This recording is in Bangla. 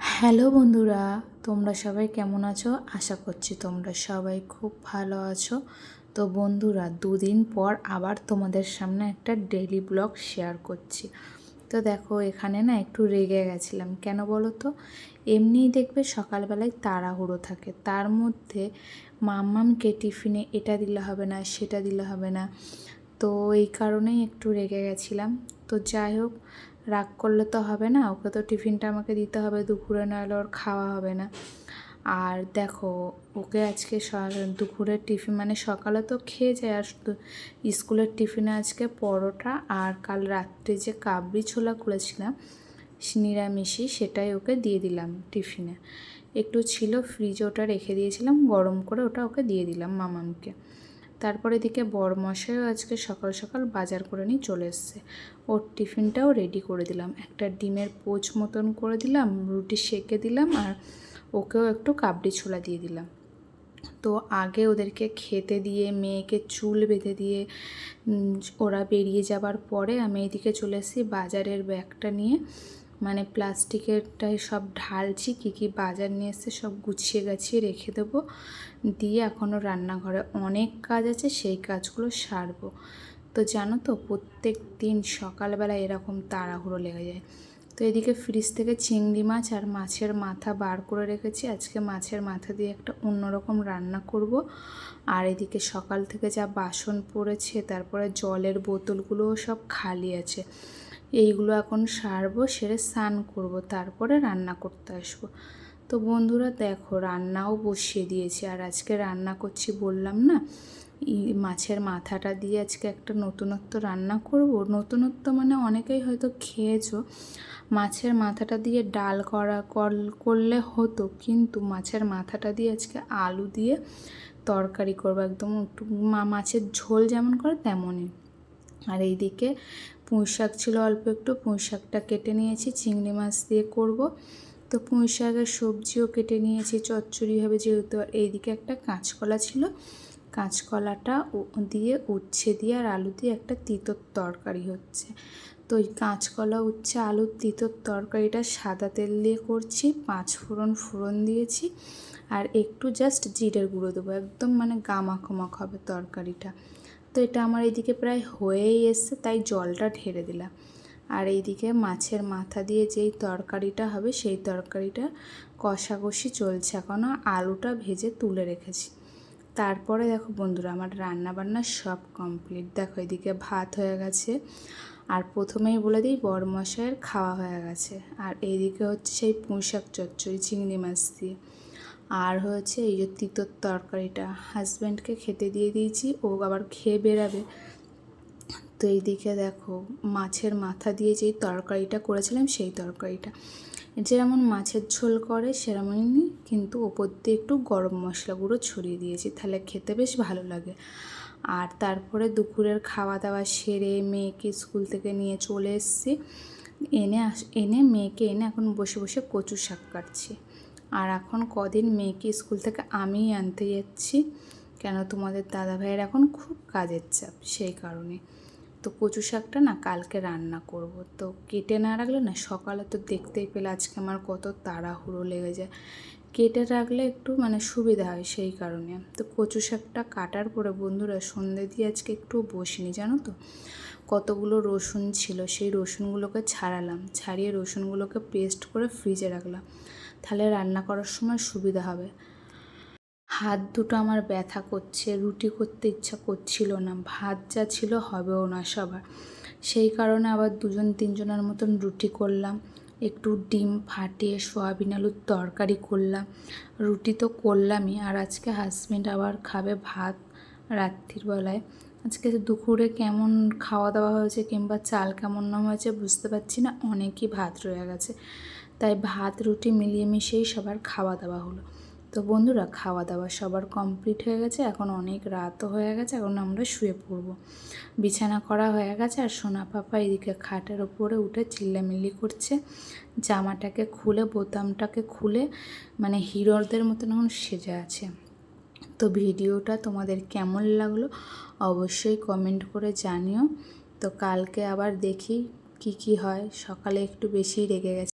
হ্যালো বন্ধুরা, তোমরা সবাই কেমন আছো? আশা করছি তোমরা সবাই খুব ভালো আছো। তো বন্ধুরা, দুদিন পর আবার তোমাদের সামনে একটা ডেলি ব্লগ শেয়ার করছি। তো দেখো, এখানে না একটু রেগে গেছিলাম। কেন বলো তো? এমনিই দেখবে সকালবেলায় তাড়াহুড়ো থাকে। তার মধ্যে মাম্মামকে টিফিনে এটা দিলে হবে না, সেটা দিলে হবে না। তো এই কারণেই একটু রেগে গেছিলাম। তো যাই হোক রাগ করলে তো হবে না, ওকে তো টিফিনটা আমাকে দিতে হবে, দুপুরে নাহলে ওর খাওয়া হবে না। আর দেখো, ওকে আজকে দুপুরের টিফিন মানে সকালে তো খেয়ে যায়, আর স্কুলের টিফিনে আজকে পরোটা, আর কাল রাত্রে যে কাবরি ছোলা করেছিলাম নিরামিষই, সেটাই ওকে দিয়ে দিলাম টিফিনে। একটু ছিল ফ্রিজে ওটা রেখে দিয়েছিলাম, গরম করে ওটা ওকে দিয়ে দিলাম মামামকে। তারপর এদিকে বড়মশাইও আজকে সকাল সকাল বাজার করে নিয়ে চলে এসছে। ওর টিফিনটাও রেডি করে দিলাম। একটা ডিমের পোচ মতন করে দিলাম, রুটি সেকে দিলাম আর ওকেও একটু কাবড়ি ছোলা দিয়ে দিলাম। তো আগে ওদেরকে খেতে দিয়ে, মেয়েকে চুল বেঁধে দিয়ে ওরা বেরিয়ে যাবার পরে আমি এদিকে চলে এসেছি বাজারের ব্যাগটা নিয়ে। মানে প্লাস্টিকেরটাই সব ঢালছি, কী কী বাজার নিয়ে এসে সব গুছিয়ে গাছিয়ে রেখে দেবো। দিয়ে এখনও রান্নাঘরে অনেক কাজ আছে, সেই কাজগুলো সারবো। তো জানো তো, প্রত্যেক দিন সকালবেলা এরকম তাড়াহুড়ো লেগে যায়। তো এদিকে ফ্রিজ থেকে চিংড়ি মাছ আর মাছের মাথা বার করে রেখেছি। আজকে মাছের মাথা দিয়ে একটা অন্যরকম রান্না করব। আর এদিকে সকাল থেকে যা বাসন পড়েছে, তারপরে জলের বোতলগুলোও সব খালি আছে। এইগুলো এখন সারবো, সেরে স্নান করব, তারপরে রান্না করতে আসব। তো বন্ধুরা দেখো, রান্নাও বসিয়ে দিয়েছি। আর আজকে রান্না করছি বললাম না মাছের মাথাটা দিয়ে আজকে একটা নতুনত্ব রান্না করব। নতুনত্ব মানে অনেকেই হয়তো খেয়েছো, মাছের মাথাটা দিয়ে ডাল করা করলে হতো, কিন্তু মাছের মাথাটা দিয়ে আজকে আলু দিয়ে তরকারি করব, একদম একটু মাছের ঝোল যেমন করে তেমনই। আর এইদিকে পুঁই শাক ছিল অল্প একটু, পুঁই শাকটা কেটে নিয়েছি, চিংড়ি মাছ দিয়ে করব। তো পুঁই শাকের সবজিও কেটে নিয়েছি, চচ্চড়ি হবে যেহেতু, আর এইদিকে একটা কাঁচকলা ছিল। কাঁচকলাটা দিয়ে উচ্ছে দিয়ে আর আলু দিয়ে একটা তিতোর তরকারি হচ্ছে। তো ওই কাঁচকলা, উচ্ছে আলুর তিতোর তরকারিটা সাদা তেল দিয়ে করছি, পাঁচ ফোড়ন ফোড়ন দিয়েছি। আর একটু জাস্ট জিরের গুঁড়ো দেবো, একদম মানে গামাখমাখ হবে তরকারিটা। তো এটা আমার এইদিকে প্রায় হয়েই এসছে, তাই জলটা ঢেলে দিলাম। আর এইদিকে মাছের মাথা দিয়ে যেই তরকারিটা হবে, সেই তরকারিটা কষাকষি চলছে এখনও আলুটা ভেজে তুলে রেখেছি। তারপরে দেখো বন্ধুরা, আমার রান্না বান্না সব কমপ্লিট। দেখো এদিকে ভাত হয়ে গেছে, আর প্রথমেই বলে দিই বড়মশাইয়ের খাওয়া হয়ে গেছে। আর এইদিকে হচ্ছে সেই পুঁইশাক চচ্চড়ি, চিংড়ি মাছ দিয়ে। আর হয়েছে এই যে তিতোর তরকারিটা। হাজব্যান্ডকে খেতে দিয়ে দিয়েছি, ও আবার খেয়ে বেরাবে। তো এইদিকে দেখো, মাছের মাথা দিয়ে যেই তরকারিটা করেছিলাম, সেই তরকারিটা। যেমন মাছের ঝোল করে সেরকমই কিন্তু ওপর দিয়ে একটু গরম মশলা গুঁড়ো ছড়িয়ে দিয়েছি, তাহলে খেতে বেশ ভালো লাগে। আর তারপরে দুপুরের খাওয়া দাওয়া সেরে মেয়েকে স্কুল থেকে নিয়ে চলে এসেছি। এনে এনে মেয়েকে এনে এখন বসে বসে কচু শাক কাটছি। আর এখন কদিন মেয়েকে স্কুল থেকে আমিই আনতে যাচ্ছি। কেন? তোমাদের দাদা ভাইয়ের এখন খুব কাজের চাপ সেই কারণে। তো কচু শাকটা না কালকে রান্না করব। তো কেটে না রাখলে না সকালে তো দেখতেই পেলে আজকে আমার কত তাড়াহুড়ো লেগে যায়। কেটে রাখলে একটু মানে সুবিধা হয় সেই কারণে। তো কচু শাকটা কাটার পরে বন্ধুরা সন্ধে দিয়ে আজকে একটু বসিনি, জানো তো? কতগুলো রসুন ছিল, সেই রসুনগুলোকে ছাড়ালাম। ছাড়িয়ে রসুনগুলোকে পেস্ট করে ফ্রিজে রাখলাম। তাহলে রান্না করার সময় সুবিধা হবে। হাত দুটো আমার ব্যথা করছে, রুটি করতে ইচ্ছা করছিল না, ভাত যা ছিল হবেও না সবার। সেই কারণে আবার দুজন, তিনজনের মতন রুটি করলাম, একটু ডিম ফাটিয়ে সোয়াবিন আলুর তরকারি করলাম। রুটি তো করলামই, আর আজকে হাজব্যান্ড আবার খাবে ভাত রাত্রির বেলায়। আজকে দুপুরে কেমন খাওয়া দাওয়া হয়েছে কিংবা চাল কেমন নাম হয়েছে বুঝতে পারছি না, অনেকই ভাত রয়ে গেছে। তাই ভাত, রুটি মিলিয়ে মিশিয়েই সবার খাওয়া দাওয়া হলো। তো বন্ধুরা খাওয়া দাওয়া সবার কমপ্লিট হয়ে গেছে, এখন অনেক রাতও হয়ে গেছে, এখন আমরা শুয়ে পড়ব। বিছানা করা হয়ে গেছে আর সোনা পাপা এদিকে খাটের ওপরে উঠে চিল্লামিল্লি করছে। জামাটাকে খুলে, বোতামটাকে খুলে মানে হিরোদের মতন এখন সেজে আছে। তো ভিডিওটা তোমাদের কেমন লাগল অবশ্যই কমেন্ট করে জানিও। তো কালকে আবার দেখি কি কি হয়, সকালে একটু বেশি রেগে গেছে।